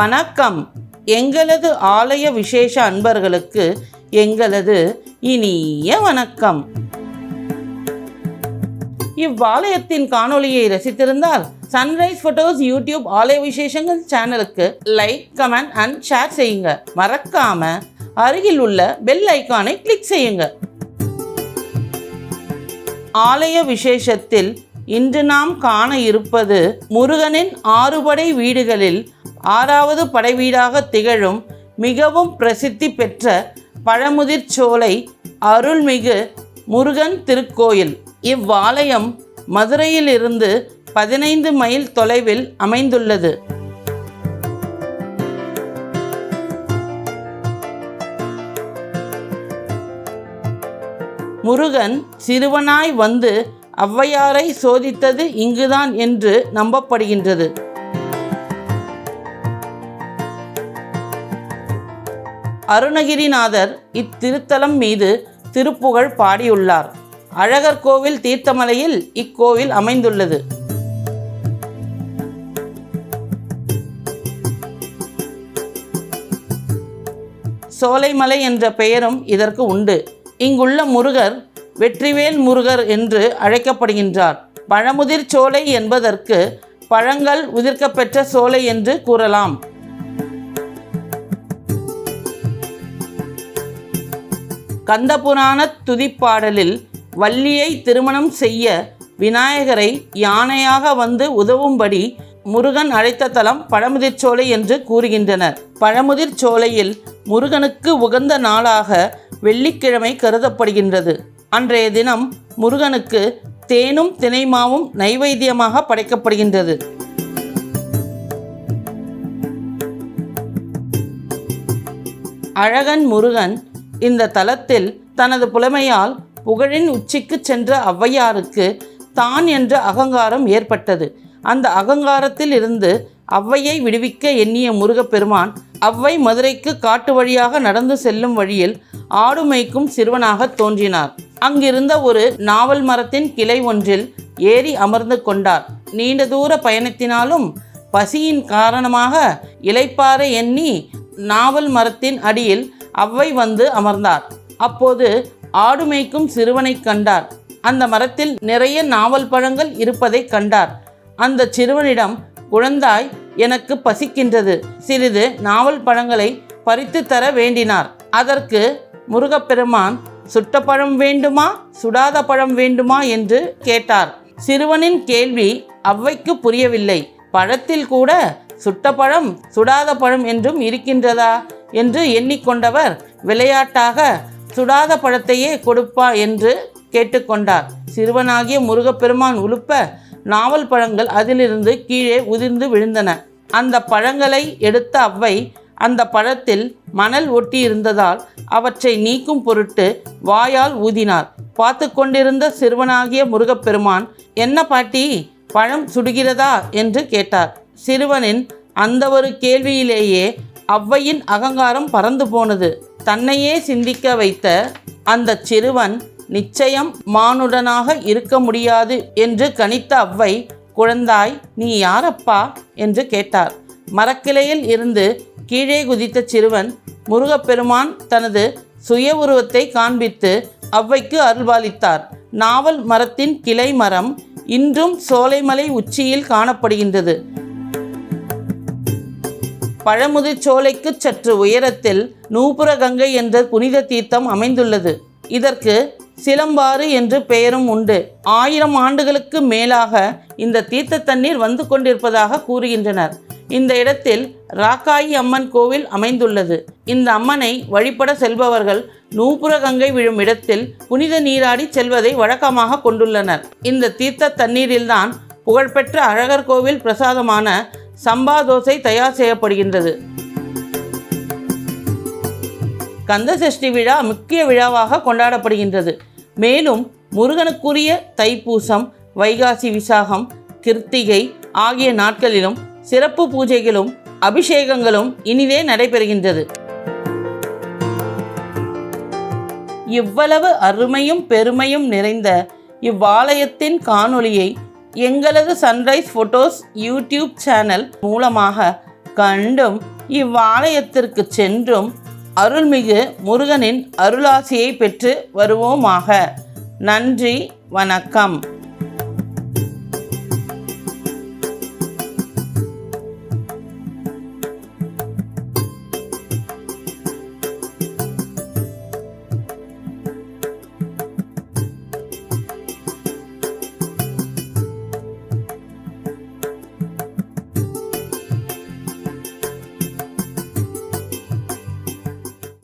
வணக்கம். எங்களது ஆலய விசேஷ அன்பர்களுக்கு எங்களது இனிய வணக்கம். இவ்வாலயத்தின் காணொளியை ரசித்திருந்தால் சன்ரைஸ் ஃபோட்டோஸ் யூடியூப் ஆலய விசேஷங்கள் சேனலுக்கு லைக் கமெண்ட் அண்ட் ஷேர் செய்யுங்க. மறக்காம அருகில் உள்ள பெல் ஐக்கானை கிளிக் செய்யுங்க. ஆலய விசேஷத்தில் இன்று நாம் காண இருப்பது முருகனின் ஆறுபடை வீடுகளில் ஆறாவது படைவீடாக திகழும் மிகவும் பிரசித்தி பெற்ற பழமுதிர்ச்சோலை அருள்மிகு முருகன் திருக்கோயில். இவ்வாலயம் மதுரையிலிருந்து பதினைந்து மைல் தொலைவில் அமைந்துள்ளது. முருகன் சிறுவனாய் வந்து ஔவையாரை சோதித்தது இங்குதான் என்று நம்பப்படுகின்றது. அருணகிரிநாதர் இத்திருத்தலம் மீது திருப்புகழ் பாடியுள்ளார். அழகர் கோவில் தீர்த்தமலையில் இக்கோவில் அமைந்துள்ளது. சோலைமலை என்ற பெயரும் இதற்கு உண்டு. இங்குள்ள முருகர் வெற்றிவேல் முருகர் என்று அழைக்கப்படுகின்றார். பழமுதிர் சோலை என்பதற்கு பழங்கள் உதிர்க்கப்பெற்ற சோலை என்று கூறலாம். கந்தபுராண துதிப்பாடலில் வள்ளியை திருமணம் செய்ய விநாயகரை யானையாக வந்து உதவும்படி முருகன் அழைத்த தலம் பழமுதிர்ச்சோலை என்று கூறுகின்றனர். பழமுதிர் சோலையில் முருகனுக்கு உகந்த நாளாக வெள்ளிக்கிழமை கருதப்படுகின்றது. அன்றைய தினம் முருகனுக்கு தேனும் தினைமாவும் நைவேத்தியமாக படைக்கப்படுகின்றது. அழகன் முருகன் இந்த தலத்தில் தனது புலமையால் புகழின் உச்சிக்கு சென்ற ஔவையாருக்கு தான் என்ற அகங்காரம் ஏற்பட்டது. அந்த அகங்காரத்தில் இருந்து ஔவையை விடுவிக்க எண்ணிய முருகப்பெருமான் அவ்வை மதுரைக்கு காட்டு வழியாக நடந்து செல்லும் வழியில் ஆடு மேய்க்கும் சிறுவனாக தோன்றினார். அங்கிருந்த ஒரு நாவல் மரத்தின் கிளை ஒன்றில் ஏறி அமர்ந்து கொண்டார். நீண்ட தூர பயணத்தினாலும் பசியின் காரணமாக இலைப்பாறை எண்ணி நாவல் மரத்தின் அடியில் அவ்வை வந்து அமர்ந்தார். அப்போது ஆடு மேய்க்கும் சிறுவனை கண்டார். அந்த மரத்தில் நிறைய நாவல் பழங்கள் இருப்பதை கண்டார். அந்த சிறுவனிடம் குழந்தாய் எனக்கு பசிக்கின்றது. சிறிது நாவல் பழங்களை பறித்து தர வேண்டினார். அதற்கு முருகப்பெருமான் சுட்ட பழம் வேண்டுமா? சுடாத பழம் வேண்டுமா? என்று கேட்டார். சிறுவனின் கேள்வி அவ்வைக்கு புரியவில்லை. பழத்தில் கூட சுட்ட பழம் சுடாத பழம் என்றும் இருக்கின்றதா? என்று எண்ணிக்கொண்டவர் விளையாட்டாக சுடாத பழத்தையே கொடுப்பா என்று கேட்டுக்கொண்டார். சிறுவனாகிய முருகப்பெருமான் உழுப்ப நாவல் பழங்கள் அதிலிருந்து கீழே உதிர்ந்து விழுந்தன. அந்த பழங்களை எடுத்த அவ்வை அந்த பழத்தில் மணல் ஒட்டியிருந்ததால் அவற்றை நீக்கும் பொருட்டு வாயால் ஊதினார். பார்த்து கொண்டிருந்த சிறுவனாகிய முருகப்பெருமான் என்ன பாட்டி பழம் சுடுகிறதா? என்று கேட்டார். சிறுவனின் அந்த ஒரு கேள்வியிலேயே அவ்வையின் அகங்காரம் பறந்து போனது. தன்னையே சிந்திக்க வைத்த அந்த சிறுவன் நிச்சயம் மானுடனாக இருக்க முடியாது என்று கணித்த அவ்வை குழந்தாய் நீ யாரப்பா? என்று கேட்டார். மரக்கிளையில் இருந்து கீழே குதித்த சிறுவன் முருகப்பெருமான் தனது சுய உருவத்தை காண்பித்து அவ்வைக்கு அருள்பாலித்தார். நாவல் மரத்தின் கிளை மரம் இன்றும் சோலைமலை உச்சியில் காணப்படுகின்றது. பழமுதிர் சோலைக்கு சற்று உயரத்தில் நூபுர கங்கை என்ற புனித தீர்த்தம் அமைந்துள்ளது. இதற்கு சிலம்பாறு என்று பெயரும் உண்டு. ஆயிரம் ஆண்டுகளுக்கு மேலாக இந்த தீர்த்த தண்ணீர் வந்து கொண்டிருப்பதாக கூறுகின்றனர். இந்த இடத்தில் ராக்காயி அம்மன் கோவில் அமைந்துள்ளது. இந்த அம்மனை வழிபட செல்பவர்கள் நூபுர கங்கை விழும் இடத்தில் புனித நீராடி செல்வதை வழக்கமாக கொண்டுள்ளனர். இந்த தீர்த்த தண்ணீரில்தான் புகழ்பெற்ற அழகர் கோவில் பிரசாதமான சம்பா தோசை தயார் செய்யப்படுகின்றது. கந்தசஷ்டி விழா முக்கிய விழாவாக கொண்டாடப்படுகின்றது. மேலும் முருகனுக்குரிய தைப்பூசம் வைகாசி விசாகம் கிருத்திகை ஆகிய நாட்களிலும் சிறப்பு பூஜைகளும் அபிஷேகங்களும் இனிதே நடைபெறுகின்றது. இவ்வளவு அருமையும் பெருமையும் நிறைந்த இவ்வாலயத்தின் காணொளியை எங்களது சன்ரைஸ் ஃபோட்டோஸ் யூடியூப் சேனல் மூலமாக கண்டும் இவ்வாலயத்திற்கு சென்றும் அருள்மிகு முருகனின் அருளாசியை பெற்று வருவோமாக. நன்றி வணக்கம்.